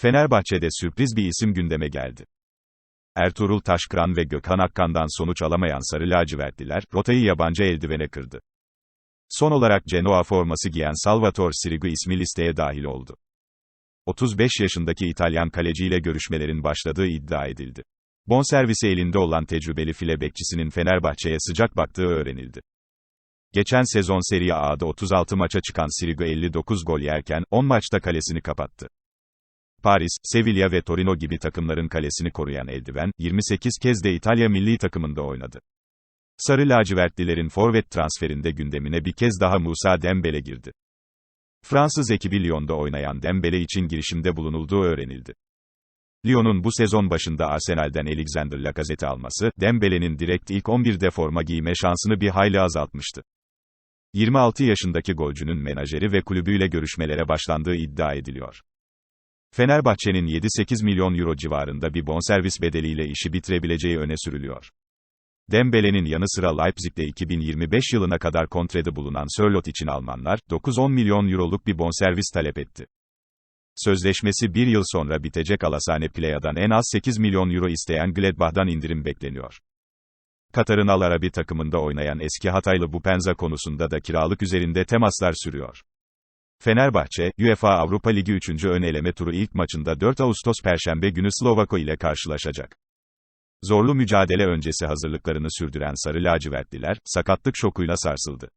Fenerbahçe'de sürpriz bir isim gündeme geldi. Ertuğrul Taşkıran ve Gökhan Akkan'dan sonuç alamayan Sarı Lacivertliler, rotayı yabancı eldivene kırdı. Son olarak Genoa forması giyen Salvatore Sirigu ismi listeye dahil oldu. 35 yaşındaki İtalyan kaleciyle görüşmelerin başladığı iddia edildi. Bonservisi elinde olan tecrübeli file bekçisinin Fenerbahçe'ye sıcak baktığı öğrenildi. Geçen sezon Serie A'da 36 maça çıkan Sirigu 59 gol yerken, 10 maçta kalesini kapattı. Paris, Sevilla ve Torino gibi takımların kalesini koruyan eldiven, 28 kez de İtalya milli takımında oynadı. Sarı lacivertlilerin forvet transferinde gündemine bir kez daha Musa Dembele girdi. Fransız ekibi Lyon'da oynayan Dembele için girişimde bulunulduğu öğrenildi. Lyon'un bu sezon başında Arsenal'den Alexander Lacazette'i alması, Dembele'nin direkt ilk 11'de forma giyme şansını bir hayli azaltmıştı. 26 yaşındaki golcünün menajeri ve kulübüyle görüşmelere başlandığı iddia ediliyor. Fenerbahçe'nin 7-8 milyon euro civarında bir bonservis bedeliyle işi bitirebileceği öne sürülüyor. Dembele'nin yanı sıra Leipzig'te 2025 yılına kadar kontrede bulunan Sörloth için Almanlar, 9-10 milyon euroluk bir bonservis talep etti. Sözleşmesi bir yıl sonra bitecek Alassane Playa'dan en az 8 milyon euro isteyen Gladbach'dan indirim bekleniyor. Katar'ın Al Arabi takımında oynayan eski Hataylı Bupenza konusunda da kiralık üzerinde temaslar sürüyor. Fenerbahçe, UEFA Avrupa Ligi 3. ön eleme turu ilk maçında 4 Ağustos Perşembe günü Slovako ile karşılaşacak. Zorlu mücadele öncesi hazırlıklarını sürdüren Sarı Lacivertliler, sakatlık şokuyla sarsıldı.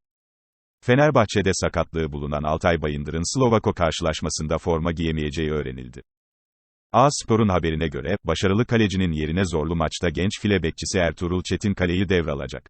Fenerbahçe'de sakatlığı bulunan Altay Bayındır'ın Slovako karşılaşmasında forma giyemeyeceği öğrenildi. A Spor'un haberine göre, başarılı kalecinin yerine zorlu maçta genç file bekçisi Ertuğrul Çetin kaleyi devralacak.